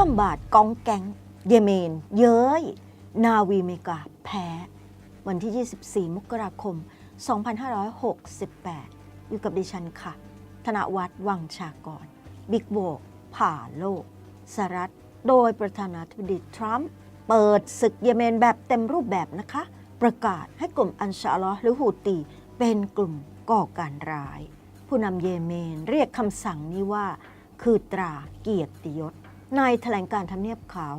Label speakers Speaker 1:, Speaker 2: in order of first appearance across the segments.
Speaker 1: ความบาตรกองแกงเยเมน เย้ย นาวีเมกาแพ้ วันที่ 24 มกราคม 2568 อยู่กับดิฉันค่ะ ธนวัฒน์วังชากร บิ๊กโบกผ่าโลกสหรัฐโดยประธานาธิบดีทรัมป์เปิดศึกเยเมนแบบเต็มรูปแบบนะคะ ประกาศให้กลุ่มอันชาลอหรือฮูตี เป็นกลุ่มก่อการร้าย ผู้นำเยเมนเรียกคำสั่งนี้ว่า คือตราเกียรติยศ ในแถลงการทำเนียบขาว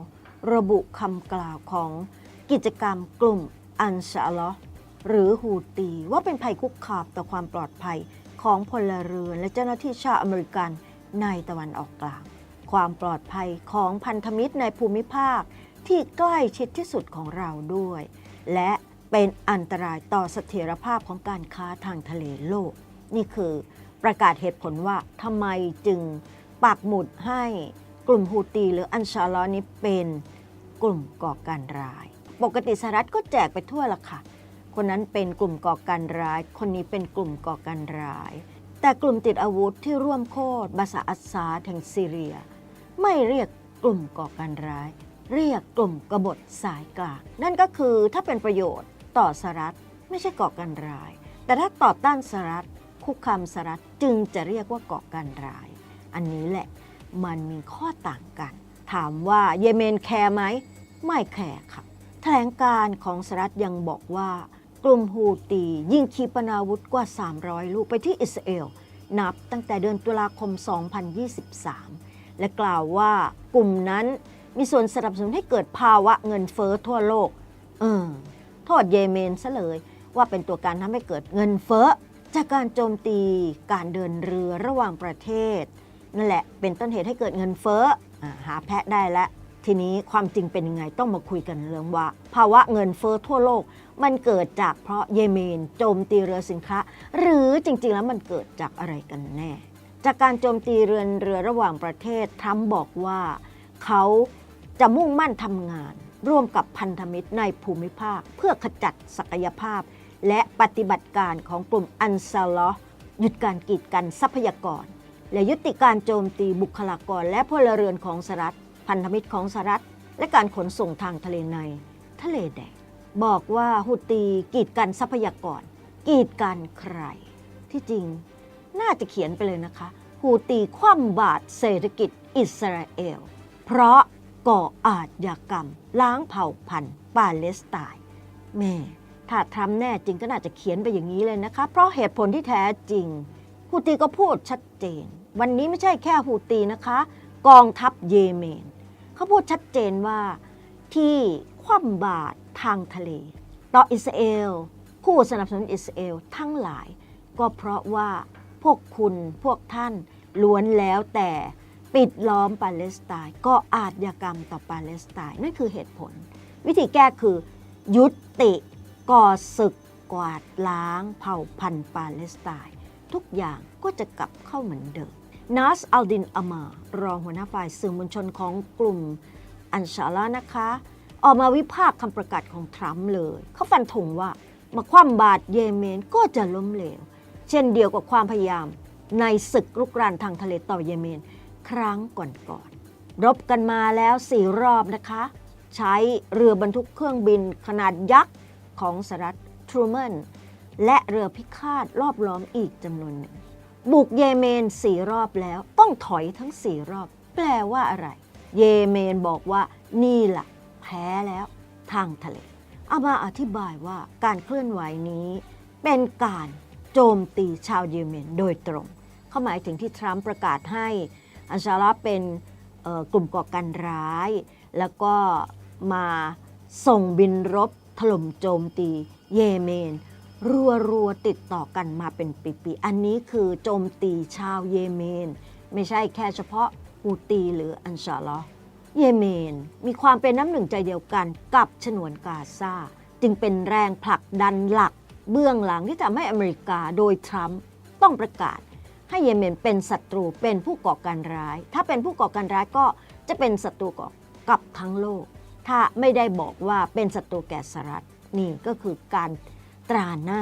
Speaker 1: ระบุคำกล่าวของกิจกรรมกลุ่มอันชาล์หรือฮูตีว่าเป็นภัยคุกคามต่อความปลอดภัยของพลเรือนและเจ้าหน้าที่ชาวอเมริกันในตะวันออกกลาง ความปลอดภัยของพันธมิตรในภูมิภาคที่ใกล้ชิดที่สุดของเราด้วย และเป็นอันตรายต่อเสถียรภาพของการค้าทางทะเลโลก นี่คือประกาศเหตุผลว่าทำไมจึงปักหมุดให้ กลุ่มฮูตีหรืออันชาลอนี้เป็นกลุ่มก่อการร้าย ปกติสหรัฐก็แจกไปทั่วละค่ะ คนนั้นเป็นกลุ่มก่อการร้าย คนนี้เป็นกลุ่มก่อการร้าย แต่กลุ่มติดอาวุธที่ร่วมโค่นบาสาอัสซาแห่งซีเรีย ไม่เรียกกลุ่มก่อการร้าย เรียกกลุ่มกบฏสายกลาง นั่นก็คือถ้าเป็นประโยชน์ต่อสหรัฐไม่ใช่ก่อการร้าย แต่ถ้าต่อต้านสหรัฐคุกคามสหรัฐจึงจะเรียกว่าก่อการร้าย อันนี้แหละ มันมีข้อต่างกัน ถามว่าเยเมนแคร์ไหม ไม่แคร์ค่ะ แถลงการของสหรัฐยังบอกว่ากลุ่มฮูตี ยิงขีปนาวุธกว่า 300 ลูกไปที่อิสราเอล นับตั้งแต่เดือนตุลาคม 2023 และกล่าวว่ากลุ่มนั้นมีส่วนสนับสนุนให้เกิดภาวะเงินเฟ้อทั่วโลก เออโทษเยเมนซะเลยว่าเป็นตัวการทำให้เกิดเงินเฟ้อจากการโจมตีการเดินเรือระหว่างประเทศ นั่นแหละเป็นต้นเหตุให้เกิดเงินเฟ้ออหาแพะได้แล้วทีนี้ความจริงเป็นยังไงต้องมาคุยกันเรื่องว่า ภาวะเงินเฟ้อทั่วโลก มันเกิดจากเพราะเยเมนโจมตีเรือสินค้า หรือจริง ๆ แล้วมันเกิดจากอะไรกันแน่ จากการโจมตีเรือนเรือระหว่างประเทศทรัมป์บอกว่าเขาจะมุ่งมั่นทำงาน ร่วมกับพันธมิตรในภูมิภาค เพื่อขจัดศักยภาพ และปฏิบัติการของกลุ่มอันซาลอหยุดการกีดกันทรัพยากร และยุติการโจมตีบุคลากรและพลเรือนของสหรัฐ พันธมิตรของสหรัฐ และการขนส่งทางทะเลใน ทะเลแดงบอกว่าฮูตีกีดกันทรัพยากร กีดกันใคร ที่จริงน่าจะเขียนไปเลยนะคะฮูตีคว่ำบาตรเศรษฐกิจอิสราเอล เพราะก่ออาชญากรรม ล้างเผ่าพันธุ์ปาเลสไตน์แม่ถ้าทรัมป์แน่จริงก็น่าจะเขียนไปอย่างนี้เลยนะคะ เพราะเหตุผลที่แท้จริงฮูตีก็พูดชัดเจน วันนี้ไม่ใช่แค่ฮูตีนะคะ กองทัพเยเมน เขาพูดชัดเจนว่าที่คว่ำบาตรทางทะเล ต่ออิสราเอลผู้สนับสนุนอิสราเอลทั้งหลาย ก็เพราะว่าพวกคุณพวกท่านล้วนแล้วแต่ปิดล้อมปาเลสไตน์ก็อาชญากรรมต่อปาเลสไตน์นั่นคือเหตุผล วิธีแก้คือ ยุติก่อศึกกวาดล้างเผ่าพันธุ์ปาเลสไตน์ทุกอย่างก็จะกลับเข้าเหมือนเดิม นัสอัลดินอามารองหัวหน้าฝ่ายสื่อมวลชนของกลุ่มอันชาลานะคะ ออกมาวิพากษ์คำประกาศของทรัมป์เลย เขาฟันธงว่ามาคว่ำบาตรเยเมนก็จะล้มเหลว เช่นเดียวกับความพยายาม ในศึกรุกรานทางทะเลต่อเยเมน ครั้งก่อนๆรบกันมาแล้วสี่รอบนะคะ ใช้เรือบรรทุกเครื่องบินขนาดยักษ์ของสหรัฐทรูแมนและเรือพิฆาตรอบล้อมอีกจำนวนหนึ่ง บุกเยเมนสี่รอบแล้ว ต้องถอยทั้งสี่รอบ แปลว่าอะไร เยเมนบอกว่า นี่แหละแพ้แล้ว ทางทะเลเอามาอธิบายว่าการเคลื่อนไหวนี้ เป็นการโจมตีชาวเยเมนโดยตรง เขาหมายถึงที่ทรัมป์ประกาศให้อัชาราเป็นกลุ่มก่อการร้าย แล้วก็มาส่งบินรบถล่มโจมตีเยเมน รัวรัวติดต่อกันมาเป็นปีๆ อันนี้คือโจมตีชาวเยเมน ไม่ใช่แค่เฉพาะฮูตีหรืออันชาลอเยเมน มีความเป็นน้ำหนึ่งใจเดียวกันกับฉนวนกาซาจึงเป็นแรงผลักดันหลัก เบื้องหลังที่ทำให้อเมริกาโดยทรัมป์ต้องประกาศ ให้เยเมนเป็นศัตรูเป็นผู้ก่อการร้าย ถ้าเป็นผู้ก่อการร้ายก็จะเป็นศัตรูกับทั้งโลก ถ้าไม่ได้บอกว่าเป็นศัตรูแก่สหรัฐนี่ก็คือการ ตราหน้า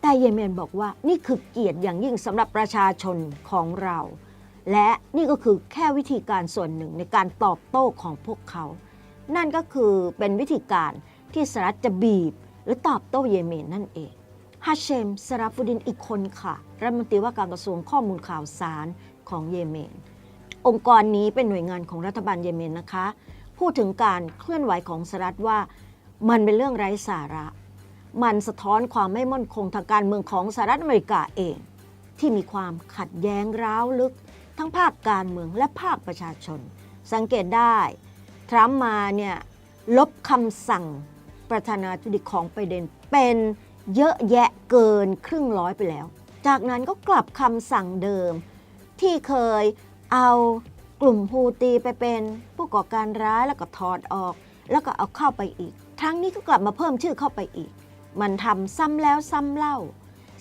Speaker 1: แต่เยเมนบอกว่านี่คือเกียรติอย่างยิ่งสำหรับประชาชนของเรา และนี่ก็คือแค่วิธีการส่วนหนึ่งในการตอบโต้ของพวกเขา นั่นก็คือเป็นวิธีการที่สหรัฐจะบีบ หรือตอบโต้เยเมนนั่นเองฮาเชมสราฟุดินอีกคนค่ะ รัฐมนตรีว่าการกระทรวงข้อมูลข่าวสารของเยเมน องค์กรนี้เป็นหน่วยงานของรัฐบาลเยเมนนะคะ พูดถึงการเคลื่อนไหวของสหรัฐว่ามันเป็นเรื่องไร้สาระ มันสะท้อนความไม่มั่นคงทางการเมืองของสหรัฐอเมริกาเอง ที่มีความขัดแย้งร้าวลึก ทั้งภาคการเมืองและภาคประชาชน สังเกตได้ ทรัมป์มาเนี่ยลบคำสั่งประธานาธิบดีของไบเดนเป็นเยอะแยะเกินครึ่งร้อยไปแล้ว จากนั้นก็กลับคำสั่งเดิม ที่เคยเอากลุ่มฮูตีไปเป็นผู้ก่อการร้ายแล้วก็ถอดออก แล้วก็เอาเข้าไปอีกครั้งนี้ก็กลับมาเพิ่มชื่อเข้าไปอีก มันทำซ้ำแล้วซ้ำเล่า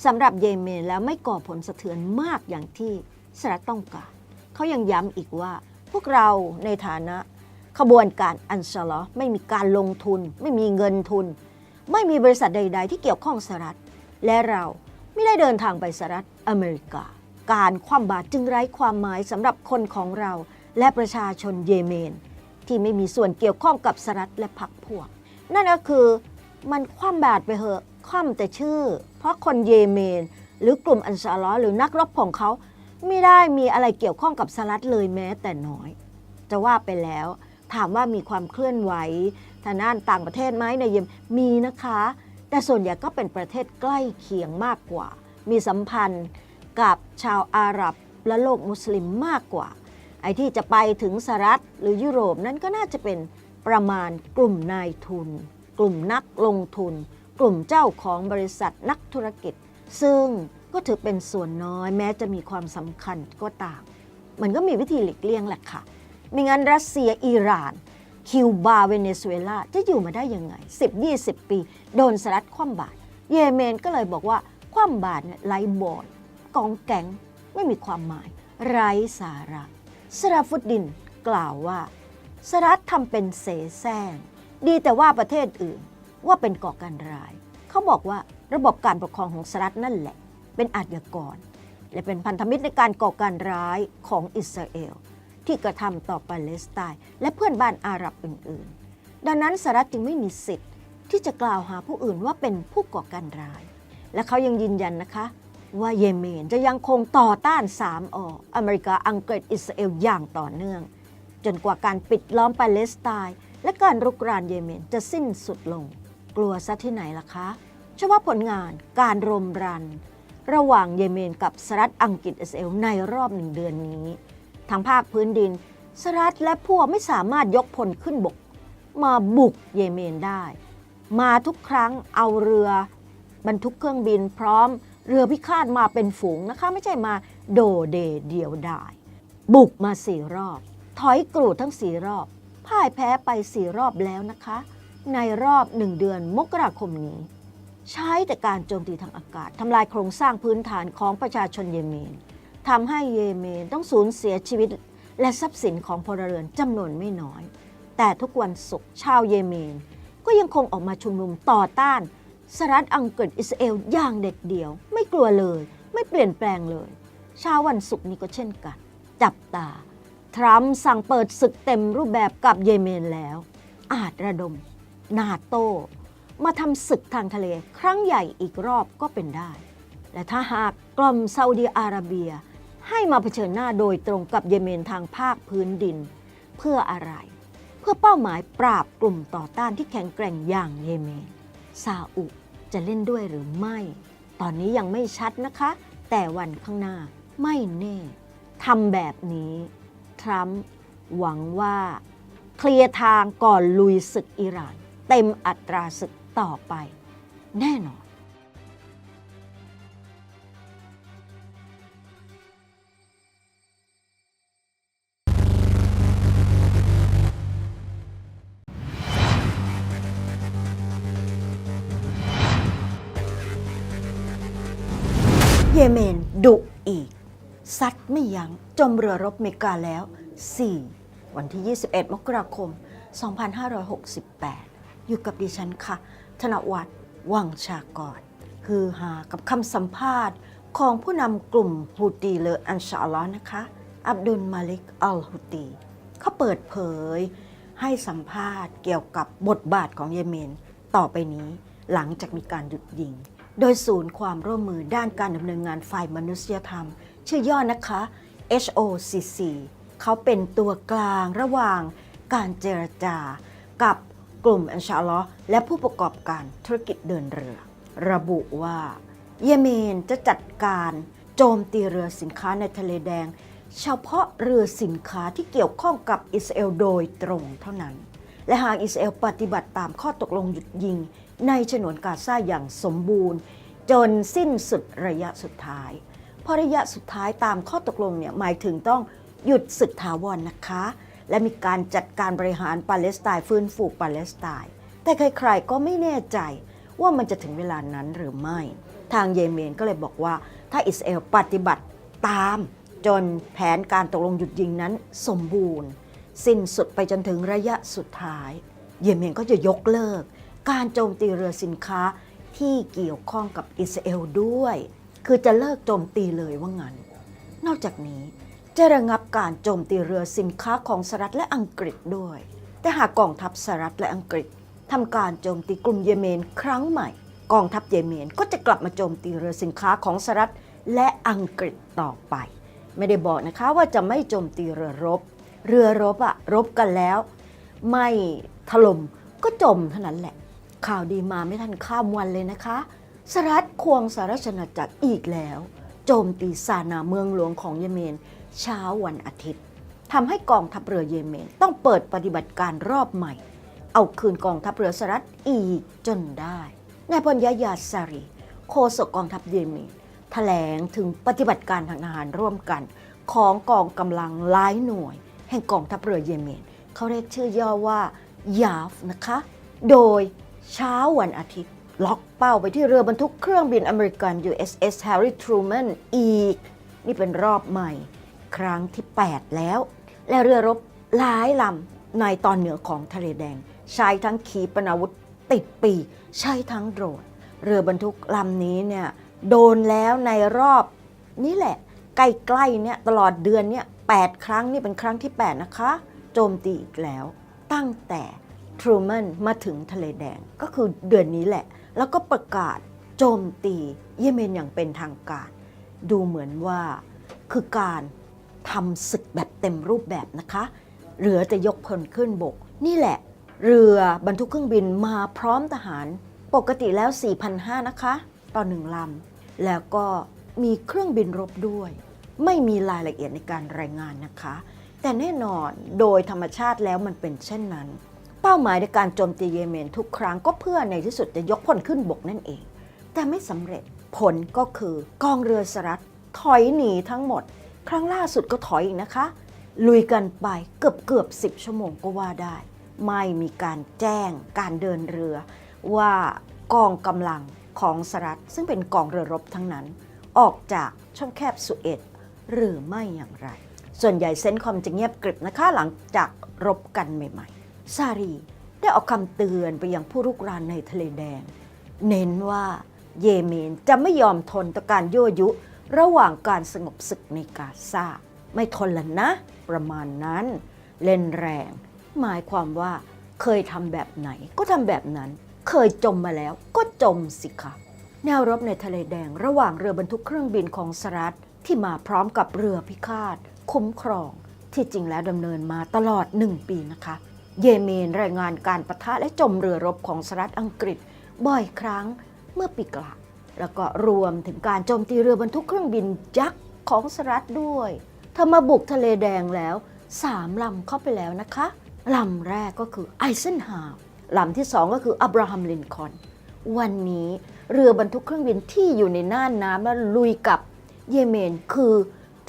Speaker 1: สำหรับเยเมนแล้วไม่ก่อผลสะเทือนมากอย่างที่สหรัฐต้องการ เขายังย้ำอีกว่า พวกเราในฐานะ ขบวนการอันชลอไม่มีการลงทุน ไม่มีเงินทุน ไม่มีบริษัทใด ๆ ที่เกี่ยวข้องสหรัฐ และเราไม่ได้เดินทางไปสหรัฐอเมริกา การคว่ำบาตรจึงไร้ความหมายสำหรับคนของเรา และประชาชนเยเมน ที่ไม่มีส่วนเกี่ยวข้องกับสหรัฐและพรรคพวก นั่นก็คือ มันคว่ำบาตรไปเหอะคว่ำแต่ชื่อ เพราะคนเยเมน หรือกลุ่มอันซาลอฮ์หรือนักรบของเขา ไม่ได้มีอะไรเกี่ยวข้องกับสหรัฐเลยแม้แต่น้อย จะว่าไปแล้ว ถามว่ามีความเคลื่อนไหวทางด้านต่างประเทศไหมในเยเมมีนะคะ แต่ส่วนใหญ่ก็เป็นประเทศใกล้เคียงมากกว่า มีสัมพันธ์กับชาวอาหรับและโลกมุสลิมมากกว่า ไอ้ที่จะไปถึงสหรัฐหรือยุโรปนั้นก็น่าจะเป็นประมาณกลุ่มนายทุน กลุ่มนักลงทุน กลุ่มเจ้าของบริษัทนักธุรกิจ ซึ่งก็ถือเป็นส่วนน้อยแม้จะมีความสำคัญก็ตาม มันก็มีวิธีหลีกเลี่ยงแหละค่ะม่งั้นรัสเซียอิหร่าน คิวบาเวเนซุเอลาจะอยู่มาได้ยังไง 10-20 ปี โดนสหรัฐคว่ำบาตรเยเมนก็เลยบอกว่าคว่ำบาตรเนี่ยไร้บอดกองแก๊งไม่มีความหมาย ไร้สาระสราฟุดดินกล่าวว่าสหรัฐทำเป็นเสแสร้ง ดีแต่ว่าประเทศอื่นว่าเป็นก่อการร้าย เขาบอกว่าระบบการปกครองของสหรัฐนั่นแหละ เป็นอาชญากร และเป็นพันธมิตรในการก่อการร้ายของอิสราเอล ที่กระทำต่อปาเลสไตน์และเพื่อนบ้านอาหรับอื่น ๆ ดังนั้นสหรัฐจึงไม่มีสิทธิ์ ที่จะกล่าวหาผู้อื่นว่าเป็นผู้ก่อการร้าย และเขายังยืนยันนะคะ ว่าเยเมนจะยังคงต่อต้านสามออเมริกาอังกฤษอิสราเอลอย่างต่อเนื่อง จนกว่าการปิดล้อมปาเลสไตน์ และการรุกรานเยเมนจะสิ้นสุดลง กลัวซะที่ไหนล่ะคะเชื่อว่าผลงานการรมรัน ระหว่างเยเมนกับสหรัฐอังกฤษอิสเอลในรอบหนึ่งเดือนนี้ ทางภาคพื้นดินสหรัฐและพวกไม่สามารถยกพลขึ้นบก มาบุกเยเมนได้ มาทุกครั้งเอาเรือบรรทุกเครื่องบินพร้อม เรือพิฆาตมาเป็นฝูงนะคะ ไม่ใช่มาโดเดเดียวดาย บุกมาสี่รอบ ถอยกรูดทั้งสี่รอบ พ่ายแพ้ไปสี่รอบแล้วนะคะ ในรอบหนึ่งเดือนมกราคมนี้ ใช้แต่การโจมตีทางอากาศทำลายโครงสร้างพื้นฐานของประชาชนเยเมนทำให้เยเมนต้องสูญเสียชีวิตและทรัพย์สินของพลเรือนจำนวนไม่น้อย แต่ทุกวันศุกร์ชาวเยเมน ก็ยังคงออกมาชุมนุมต่อต้านสหรัฐอังกฤษอิสราเอลอย่างเด็ดเดี่ยว ไม่กลัวเลย ไม่เปลี่ยนแปลงเลยเช้าวันศุกร์นี้ก็เช่นกัน จับตา ทรัมป์สั่งเปิดศึกเต็มรูปแบบกับเยเมนแล้ว อาจระดม นาโต มาทำศึกทางทะเล ครั้งใหญ่อีกรอบก็เป็นได้ และถ้าหากกล่อมซาอุดีอาระเบีย ให้มาเผชิญหน้าโดยตรงกับเยเมนทางภาคพื้นดิน เพื่ออะไร เพื่อเป้าหมายปราบกลุ่มต่อต้านที่แข็งแกร่งอย่างเยเมนซาอุจะเล่นด้วยหรือไม่ ตอนนี้ยังไม่ชัดนะคะ แต่วันข้างหน้าไม่แน่ทำแบบนี้ ทรัมป์หวังว่าเคลียร์ทางก่อนลุยศึกอิหร่าน เต็มอัตราศึกต่อไป แน่นอน ซัดไม่ยัง้งจมเรือรบเมกาแล้ว 4 วันที่ 21 มกราคม 2568 อยู่กับดิฉันค่ะ ธนวัฒน์วังชากรคือหากับคำสัมภาษณ์ของผู้นำกลุ่มฮูตีเลออันชาลอนะคะ อับดุลมาลิกอัลฮุตี เขาเปิดเผย ให้สัมภาษณ์เกี่ยวกับบทบาทของเยเมน ต่อไปนี้หลังจากมีการหยุดยิง โดยศูนย์ความร่วมมือด้านการดำเนินงานฝ่ายมนุษยธรรม ชื่อย่อนะคะ HOCC เขาเป็นตัวกลางระหว่างการเจรจากับกลุ่มอันชาลอและผู้ประกอบการธุรกิจเดินเรือ ระบุว่า เยเมนจะจัดการโจมตีเรือสินค้าในทะเลแดง เฉพาะเรือสินค้าที่เกี่ยวข้องกับอิสราเอลโดยตรงเท่านั้น และหากอิสราเอลปฏิบัติตามข้อตกลงหยุดยิง ในฉนวนกาซาอย่างสมบูรณ์ จนสิ้นสุดระยะสุดท้าย เพราะระยะสุดท้ายตามข้อตกลงเนี่ยหมายถึงต้องหยุดศึกถาวรนะคะ และมีการจัดการบริหารปาเลสไตน์ฟื้นฟูปาเลสไตน์แต่ใครๆก็ไม่แน่ใจว่ามันจะถึงเวลานั้นหรือไม่ ทางเยเมนก็เลยบอกว่า ถ้าอิสราเอลปฏิบัติตามจนแผนการตกลงหยุดยิงนั้นสมบูรณ์ สิ้นสุดไปจนถึงระยะสุดท้าย เยเมนก็จะยกเลิก การโจมตีเรือสินค้าที่เกี่ยวข้องกับอิสราเอลด้วย คือจะเลิกโจมตีเลยว่างั้น นอกจากนี้จะระงับการโจมตีเรือสินค้าของสหรัฐและอังกฤษด้วย แต่หากกองทัพสหรัฐและอังกฤษทำการโจมตีกลุ่มเยเมนครั้งใหม่ กองทัพเยเมนก็จะกลับมาโจมตีเรือสินค้าของสหรัฐและอังกฤษต่อไป ไม่ได้บอกนะคะว่าจะไม่โจมตีเรือรบ เรือรบอะรบกันแล้ว ไม่ถล่มก็จมเท่านั้นแหละ ข่าวดีมาไม่ทันข้ามวันเลยนะคะ สหรัฐควงสหรชอาณาจักรอีกแล้ว โจมตีซานาเมืองหลวงของเยเมน เช้าวันอาทิตย์ทำให้กองทัพเรือเยเมนต้องเปิดปฏิบัติการรอบใหม่ เอาคืนกองทัพเรือสหรัฐอีกจนได้นายพลยายาซารีโฆษกกองทัพเยเมนแถลงถึงปฏิบัติการทางทหารร่วมกัน ของกองกำลังหลายหน่วย แห่งกองทัพเรือเยเมน เขาเรียกชื่อย่อว่ายาฟนะคะ โดยเช้าวันอาทิตย์ ล็อกเป้าไปที่เรือบรรทุกเครื่องบินอเมริกัน USS Harry Truman อีก นี่เป็นรอบใหม่ ครั้งที่ 8 แล้ว และเรือรบหลายลำในตอนเหนือของทะเลแดง ใช้ทั้งขีปนาวุธติดปีกใช้ทั้งโดรนเรือบรรทุกลำนี้เนี่ยโดนแล้วในรอบนี่แหละ ใกล้ๆเนี่ยตลอดเดือนเนี่ยแครั้งนี่เป็นครั้งที่ 8 นะคะ โจมตีอีกแล้ว ตั้งแต่ทรูแมนมาถึงทะเลแดงก็คือเดือนนี้แหละ แล้วก็ประกาศโจมตีเยเมนอย่างเป็นทางการ ดูเหมือนว่าคือการทำศึกแบบเต็มรูปแบบนะคะ เรือจะยกพลขึ้นบก นี่แหละ เรือบรรทุกเครื่องบินมาพร้อมทหาร ปกติแล้ว 4,500 นะคะ ต่อหนึ่งลำ แล้วก็มีเครื่องบินรบด้วย ไม่มีรายละเอียดในการรายงานนะคะ แต่แน่นอนโดยธรรมชาติแล้วมันเป็นเช่นนั้น เป้าหมายในการโจมตีเยเมนทุกครั้งก็เพื่อในที่สุดจะยกพลขึ้นบกนั่นเอง แต่ไม่สำเร็จผลก็คือกองเรือสหรัฐถอยหนีทั้งหมด ครั้งล่าสุดก็ถอยอีกนะคะ ลุยกันไปเกือบเกือบสิบชั่วโมงก็ว่าได้ ไม่มีการแจ้งการเดินเรือ ว่ากองกำลังของสหรัฐซึ่งเป็นกองเรือรบทั้งนั้น ออกจากช่องแคบสุเอตหรือไม่อย่างไร ส่วนใหญ่เซนต์คอมจะเงียบกริบนะคะหลังจากรบกันใหม่ ซารีได้ออกคำเตือนไปยังผู้รุกรานในทะเลแดง เน้นว่าเยเมนจะไม่ยอมทนต่อการยั่วยุระหว่างการสงบศึกในกาซาไม่ทนและนะ ประมาณนั้น เล่นแรง หมายความว่าเคยทำแบบไหนก็ทำแบบนั้น เคยจมมาแล้วก็จมสิคะแนวรบในทะเลแดงระหว่างเรือบรรทุกเครื่องบินของสหรัฐที่มาพร้อมกับเรือพิฆาต คุ้มครอง ที่จริงแล้วดำเนินมาตลอด1ปีนะคะ เยเมนรายงานการประทะและจมเรือรบของสหรัฐอังกฤษบ่อยครั้งเมื่อปีกลาแล้วก็รวมถึงการโจมตีเรือบรรทุกเครื่องบินยักษ์ของสหรัฐด้วยถ้ามาบุกทะเลแดงแล้วสามลำเข้าไปแล้วนะคะลำแรกก็คือไอเซนฮาวลำที่สองก็คืออับราฮัมลินคอนวันนี้เรือบรรทุกเครื่องบินที่อยู่ในน่านน้ำและลุยกับเยเมนคือ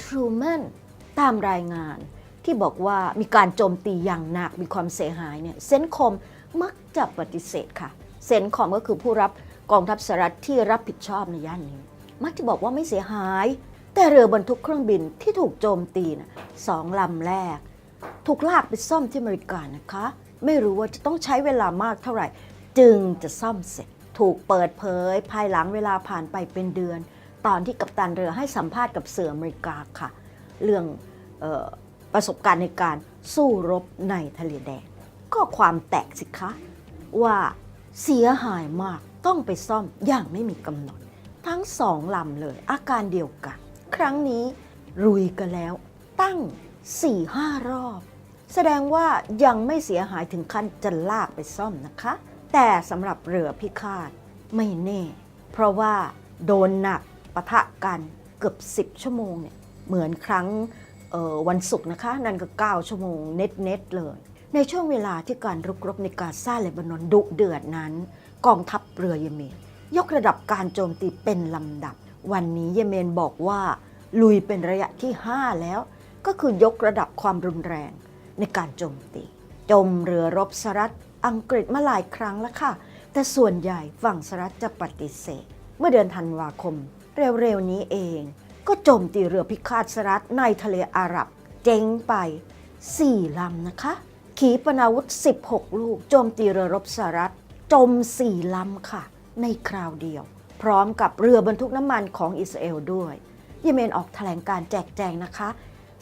Speaker 1: ทรูแมนตามรายงาน ที่บอกว่ามีการโจมตีอย่างหนักมีความเสียหายเนี่ยเซนคอมมักจะปฏิเสธค่ะ เซนคอมก็คือผู้รับกองทัพสหรัฐที่รับผิดชอบในย่านนี้ มักจะบอกว่าไม่เสียหาย แต่เรือบรรทุกเครื่องบินที่ถูกโจมตีนะสองลำแรก ถูกลากไปซ่อมที่อเมริกานะคะ ไม่รู้ว่าจะต้องใช้เวลามากเท่าไหร่ จึงจะซ่อมเสร็จ ถูกเปิดเผย ภายหลังเวลาผ่านไปเป็นเดือน ตอนที่กัปตันเรือให้สัมภาษณ์กับเสืออเมริกาค่ะ เรื่องเอ่อ ประสบการณ์ในการสู้รบในทะเลแดง ก็ความแตกสิคะ ว่าเสียหายมากต้องไปซ่อมอย่างไม่มีกำหนด ทั้งสองลำเลย อาการเดียวกัน ครั้งนี้รุยกันแล้ว ตั้ง4-5รอบ แสดงว่ายังไม่เสียหายถึงขั้นจะลากไปซ่อมนะคะ แต่สำหรับเรือพิฆาตไม่แน่ เพราะว่าโดนหนักปะทะกันเกือบ 10 ชั่วโมงเนี่ยเหมือนครั้ง วันศุกร์นะคะ นั่นก็ 9 ชั่วโมงเน็ตๆเลย ในช่วงเวลาที่การรุกรบในกาซาเลบานอนดุเดือดนั้น กองทัพเรือเยเมน ยกระดับการโจมตีเป็นลำดับ วันนี้เยเมนบอกว่า ลุยเป็นระยะที่ 5 แล้ว ก็คือยกระดับความรุนแรงในการโจมตีจมเรือรบสหรัฐอังกฤษมาหลายครั้งแล้วค่ะ แต่ส่วนใหญ่ฝั่งสหรัฐจะปฏิเสธ เมื่อเดือนธันวาคม เร็วๆนี้เอง ก็โจมตีเรือพิฆาตสหรัฐในทะเลอาหรับ เจ๊งไป 4 ลำนะคะ ขีปนาวุธ 16 ลูก โจมตีเรือรบสหรัฐ จม 4 ลำค่ะ ในคราวเดียว พร้อมกับเรือบรรทุกน้ำมันของอิสราเอลด้วยเยเมนออกแถลงการแจกแจงนะคะ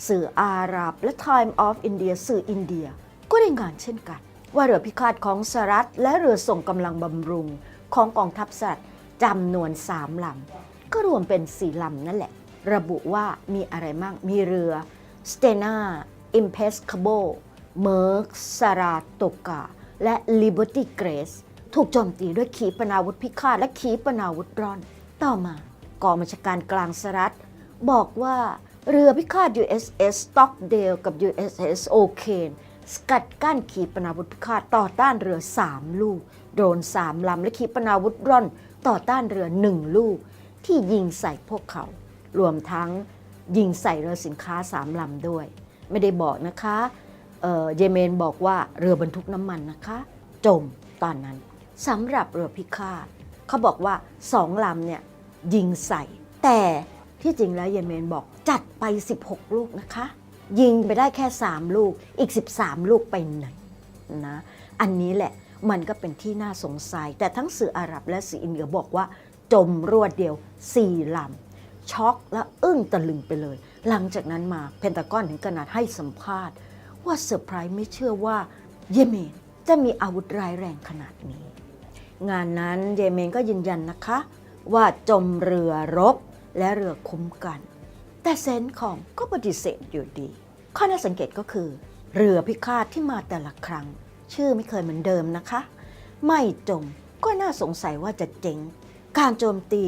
Speaker 1: สื่ออาหรับและ Time of India สื่ออินเดีย ก็ได้งานเช่นกัน ว่าเรือพิฆาตของสหรัฐ และเรือส่งกำลังบำรุงของกองทัพสหรัฐจำนวน3ลำก็รวมเป็น4ลำนั่นแหละ ระบุว่ามีอะไรมั่ง มีเรือ Stena Impeccable Merc Saratoga และ Liberty Grace ถูกโจมตีด้วยขีปนาวุธพิฆาตและขีปนาวุธร่อน ต่อมากองบัญชาการกลางสหรัฐ บอกว่าเรือพิฆาต USS Stockdale กับ USS O'Kane สกัดกั้นขีปนาวุธพิฆาตต่อต้านเรือ 3 ลูก โดน 3 ลำและขีปนาวุธร่อน ต่อต้านเรือ 1 ลูก ที่ยิงใส่พวกเขา รวมทั้งยิงใส่เรือสินค้า3ลำด้วย ไม่ได้บอกนะคะเอ่อเยเมนบอกว่าเรือบรรทุกน้ำมันนะคะ จมตอนนั้นสำหรับเรือพิฆาตเขาบอกว่าสองลำเนี่ยยิงใส่ แต่ที่จริงแล้วเยเมนบอกจัดไป 16 ลูกนะคะ ยิงไปได้แค่ 3 ลูกอีก 13 ลูกไปไหนนะอันนี้แหละมันก็เป็นที่น่าสงสัย แต่ทั้งสื่ออาหรับและสื่ออินเดียบอกว่า จมรวดเดียว4ลำ ช็อกและอึ้งตะลึงไปเลย หลังจากนั้นมาเพนตากอนถึงขนาดให้สัมภาษณ์ ว่าเซอร์ไพรส์ไม่เชื่อว่าเยเมนจะมีอาวุธร้ายแรงขนาดนี้ งานนั้นเยเมนก็ยืนยันนะคะ ว่าจมเรือรบและเรือคุ้มกัน แต่เซนต์ของก็ปฏิเสธอยู่ดี ข้อน่าสังเกตก็คือ เรือพิฆาตที่มาแต่ละครั้ง ชื่อไม่เคยเหมือนเดิมนะคะ ไม่จมก็น่าสงสัยว่าจะเจ๊งการโจมตี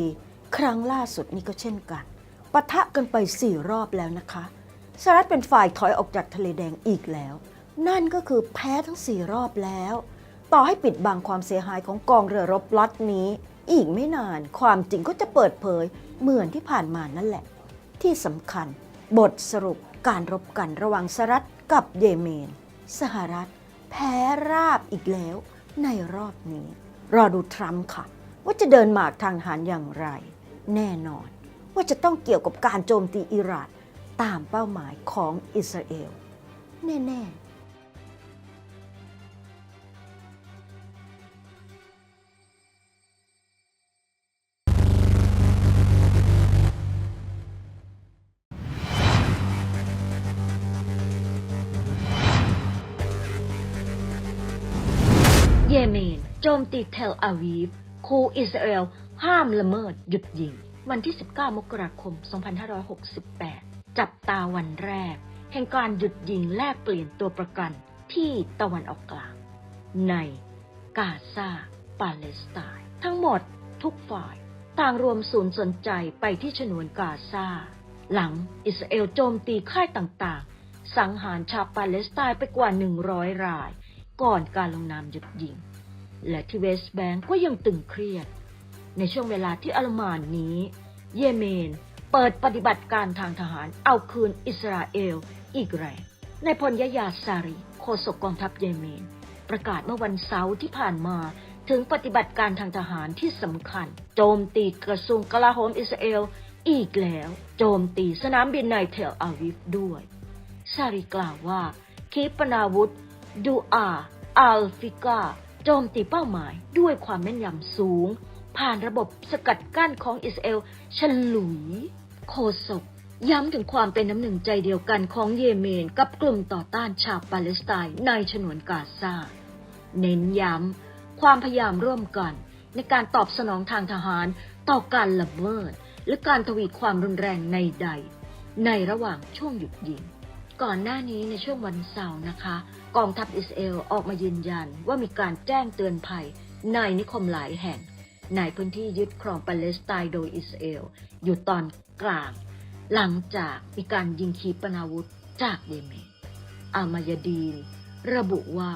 Speaker 1: ครั้งล่าสุดนี่ก็เช่นกันปะทะกันไปสี่รอบแล้วนะคะสหรัฐเป็นฝ่ายถอยออกจากทะเลแดงอีกแล้ว นั่นก็คือแพ้ทั้งสี่รอบแล้ว ต่อให้ปิดบังความเสียหายของกองเรือรบล็อตนี้ อีกไม่นานความจริงก็จะเปิดเผยเหมือนที่ผ่านมานั่นแหละ ที่สำคัญ บทสรุปการรบกันระหว่างสหรัฐกับเยเมน สหรัฐ แพ้ราบอีกแล้วในรอบนี้ รอดูทรัมป์ค่ะ ว่าจะเดินหมากทางหารอย่างไร แน่นอน ว่าจะต้องเกี่ยวกับการโจมตีอิหร่านตามเป้าหมายของอิสราเอล แน่ๆ
Speaker 2: เยเมนโจมตีเทลอาวีฟคูอิสราเอล ห้ามละเมิดหยุดยิง วันที่ 19 มกราคม 2568 จับตาวันแรก แห่งการหยุดยิงแลกเปลี่ยนตัวประกันที่ตะวันออกกลาง ในกาซาปาเลสไตน์ทั้งหมดทุกฝ่าย ต่างรวมศูนย์สนใจไปที่ฉนวนกาซาหลังอิสราเอลโจมตีค่ายต่างๆ สังหารชาวปาเลสไตน์ไปกว่า 100 ราย ก่อนการลงนามหยุดยิง และที่เวสต์แบงก์ก็ยังตึงเครียด ในช่วงเวลาที่อัลมานนี้ เยเมน เปิดปฏิบัติการทางทหารเอาคืนอิสราเอลอีกแรงในพลยยาซารีโฆษกกองทัพเยเมน ประกาศเมื่อวันเสาร์ที่ผ่านมาถึงปฏิบัติการทางทหารที่สำคัญ โจมตีกระทรวงกลาโหมอิสราเอลอีกแล้ว โจมตีสนามบินในเทลอาวิฟด้วยซารีกล่าวว่าขีปนาวุธ ดูอา อัลฟิกา โจมตีเป้าหมายด้วยความแม่นยำสูง ผ่านระบบสกัดกั้นของอิสราเอลฉลุย โคศกย้ำถึงความเป็นน้ำหนึ่งใจเดียวกันของเยเมนกับกลุ่มต่อต้านชาวปาเลสไตน์ในฉนวนกาซา เน้นย้ำความพยายามร่วมกัน ในการตอบสนองทางทหารต่อการละเมิดหรือการทวีความรุนแรงในใด ในระหว่างช่วงหยุดยิง ก่อนหน้านี้ในช่วงวันเสาร์นะคะ กองทัพอิสราเอลออกมายืนยันว่ามีการแจ้งเตือนภัยในนิคมหลายแห่ง ในพื้นที่ยึดครองปาเลสไตน์โดยอิสราเอล อยู่ตอนกลาง หลังจากมีการยิงขีปนาวุธจากเยเมนอามายดีน ระบุว่า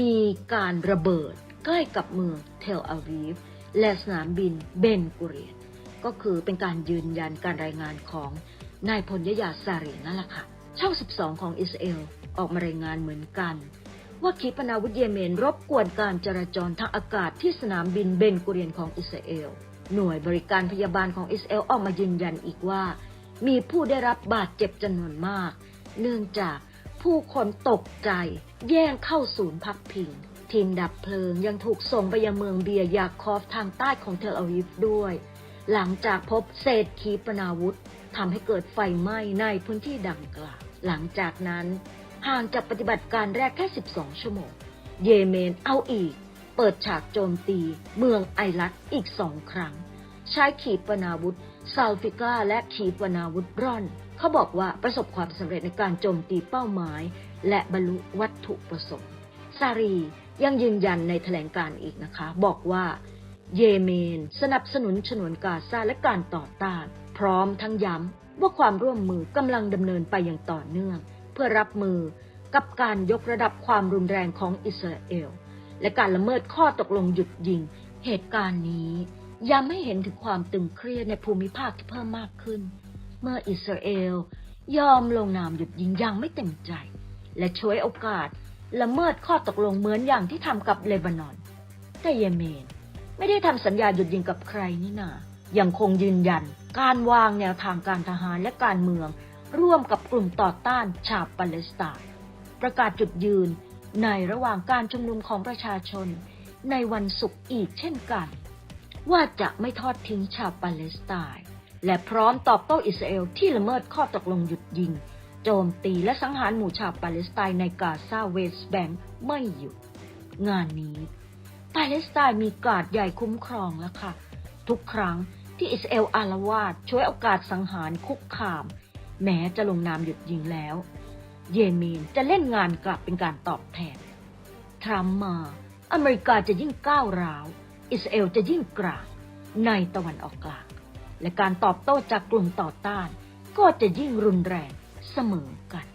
Speaker 2: มีการระเบิดใกล้กับเมืองเทลอาวีฟ และสนามบินเบนกุเรียน ก็คือเป็นการยืนยันการรายงานของนายพลยยาซาเรีนั่นแหละค่ะช่อง 12 ของอิสราเอลออกมารายงานเหมือนกัน ว่าขีปนาวุธเยเมนรบกวนการจราจรทางอากาศที่สนามบินเบนกุเรียนของอิสราเอล หน่วยบริการพยาบาลของอิสราเอลออกมายืนยันอีกว่า มีผู้ได้รับบาดเจ็บจำนวนมาก เนื่องจากผู้คนตกใจ แย่งเข้าศูนย์พักพิง ทีมดับเพลิงยังถูกส่งไปยังเมืองเบียร์ยาคอฟทางใต้ของเทลอาวีฟด้วย หลังจากพบเศษขีปนาวุธทำให้เกิดไฟไหม้ในพื้นที่ดังกล่าวหลังจากนั้น ห่างจากปฏิบัติการแรกแค่ 12 ชั่วโมง เยเมนเอาอีก เปิดฉากโจมตี เมืองไอรัตอีกสองครั้ง ใช้ขีปนาวุธซาลฟิก้าและขีปนาวุธร่อน เขาบอกว่าประสบความสำเร็จในการโจมตีเป้าหมาย และบรรลุวัตถุประสงค์ซารียังยืนยันในแถลงการ์อีกนะคะ บอกว่าเยเมน สนับสนุนฉนวนกาซาและการต่อต้าน พร้อมทั้งย้ำว่าความร่วมมือกำลังดำเนินไปอย่างต่อเนื่อง พื่อรับมือกับการยกระดับความรุนแรงของอิสราเอล และการละเมิดข้อตกลงหยุดยิง เหตุการณ์นี้ย้ำให้เห็นถึงความตึงเครียดในภูมิภาคที่เพิ่มมากขึ้น เมื่ออิสราเอลยอมลงนามหยุดยิงอย่างไม่เต็มใจ และช่วยโอกาสละเมิดข้อตกลงเหมือนอย่างที่ทำกับเลบานอน แต่เยเมน ไม่ได้ทำสัญญาหยุดยิงกับใครนี่นายังคงยืนยัน การวางแนวทางการทหารและการเมือง ร่วมกับกลุ่มต่อต้านชาวปาเลสไตน์ประกาศจุดยืนในระหว่างการชุมนุมของประชาชนในวันศุกร์อีกเช่นกัน ว่าจะไม่ทอดทิ้งชาวปาเลสไตน์และพร้อมตอบโต้อิสราเอลที่ละเมิดข้อตกลงหยุดยิง โจมตีและสังหารหมู่ชาวปาเลสไตน์ในกาซาเวสต์แบงค์ไม่หยุดงานนี้ ปาเลสไตน์มีการดใหญ่คุ้มครองแล้วค่ะ ทุกครั้งที่อิสราเอลอารวาสช่วยโอกาสสังหารคุกคาม แม้จะลงนามหยุดยิงแล้ว เยเมนจะเล่นงานกลับเป็นการตอบแทน ทรัมป์มา อเมริกาจะยิ่งก้าวร้าว อิสราเอลจะยิ่งกลางในตะวันออกกลาง และการตอบโต้จากกลุ่มต่อต้าน ก็จะยิ่งรุนแรงเสมอกัน